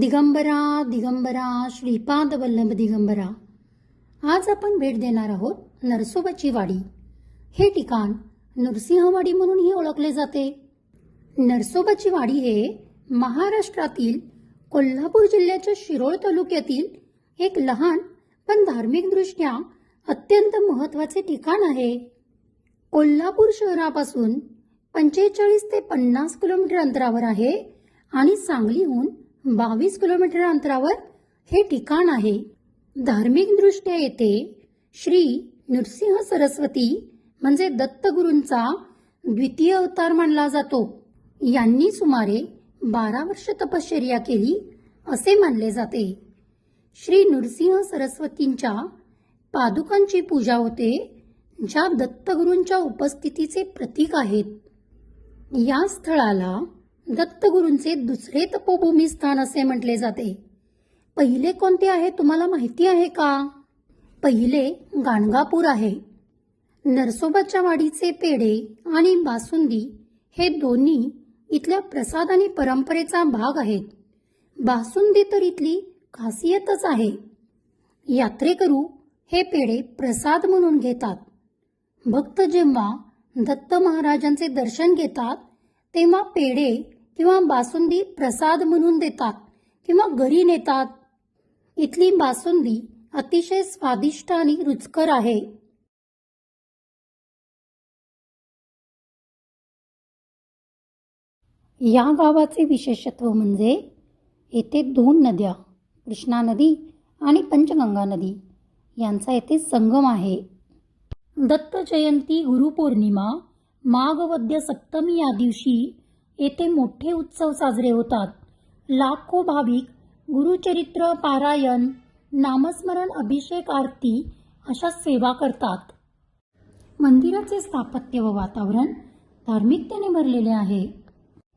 दिगंबरा दिगंबरा श्रीपाद वल्लभ दिगंबरा. आज आपण भेट देणार आहोत नरसोबाची वाडी. हे ठिकाण नरसिंहवाडी म्हणूनही ओळखले जाते. नरसोबाची वाडी हे महाराष्ट्रातील कोल्हापूर जिल्ह्याच्या शिरोळ तालुक्यातील एक लहान पण धार्मिकदृष्ट्या अत्यंत महत्त्वाचे ठिकाण आहे. कोल्हापूर शहरापासून पंचेचाळीस ते पन्नास किलोमीटर अंतरावर आहे आणि सांगलीहून बावीस किलोमीटर अंतरावर हे ठिकाण आहे. धार्मिकदृष्ट्या येथे श्री नृसिंह सरस्वती म्हणजे दत्तगुरूंचा द्वितीय अवतार मानला जातो. यांनी सुमारे बारा वर्ष तपश्चर्या केली असे मानले जाते. श्री नृसिंह सरस्वतींच्या पादुकांची पूजा होते ज्या दत्तगुरूंच्या उपस्थितीचे प्रतीक आहेत. या स्थळाला दत्तगुरूंचे दुसरे तपोभूमी स्थान असे म्हटले जाते. पहिले कोणते आहे तुम्हाला माहिती आहे का? पहिले गाणगापूर आहे. नरसोबाच्या वाडीचे पेढे आणि बासुंदी हे दोन्ही इथल्या प्रसाद आणि परंपरेचा भाग आहेत. बासुंदी तर इथली खासियतच आहे. यात्रेकरू हे पेढे प्रसाद म्हणून घेतात. भक्त जेव्हा दत्त महाराजांचे दर्शन घेतात तेव्हा पेढे किंवा बासुंदी प्रसाद म्हणून देतात किंवा घरी नेतात. इथली बासुंदी अतिशय स्वादिष्ट आणि रुचकर आहे. या गावाचे विशेषत्व म्हणजे येथे दोन नद्या कृष्णा नदी आणि पंचगंगा नदी यांचा येथे संगम आहे. दत्त जयंती गुरुपौर्णिमा माघवद्य सप्तमी या दिवशी येथे मोठे उत्सव साजरे होतात. लाखो भाविक गुरुचरित्र पारायण नामस्मरण अभिषेक आरती अशा सेवा करतात. मंदिराचे स्थापत्य व वातावरण धार्मिकतेने भरलेले आहे.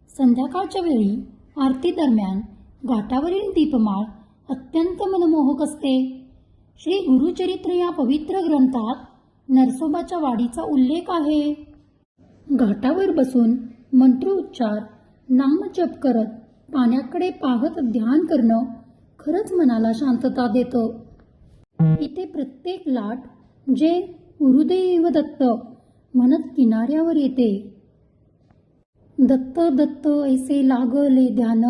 संध्याकाळच्या वेळी आरती दरम्यान घाटावरील दीपमाळ अत्यंत मनमोहक असते. श्री गुरुचरित्र या पवित्र ग्रंथात नरसोबाच्या वाडीचा उल्लेख आहे. घाटावर बसून मंत्रोच्चार नामजप करत पाण्याकडे पाहत ध्यान करणं खरंच मनाला शांतता देतं. इथे प्रत्येक लाट जे गुरुदेव दत्त म्हणत किनाऱ्यावर येते. दत्त दत्त ऐसे लागले ध्यान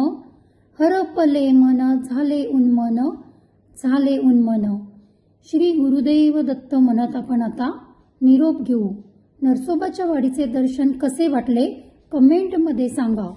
हरपले मन झाले उन्मन झाले उन्मन. श्री गुरुदेव दत्त म्हणत आपण आता निरोप घेऊ. नरसोबाच्या वाडीचे दर्शन कसे वाटले? कमेंटमध्ये सांगा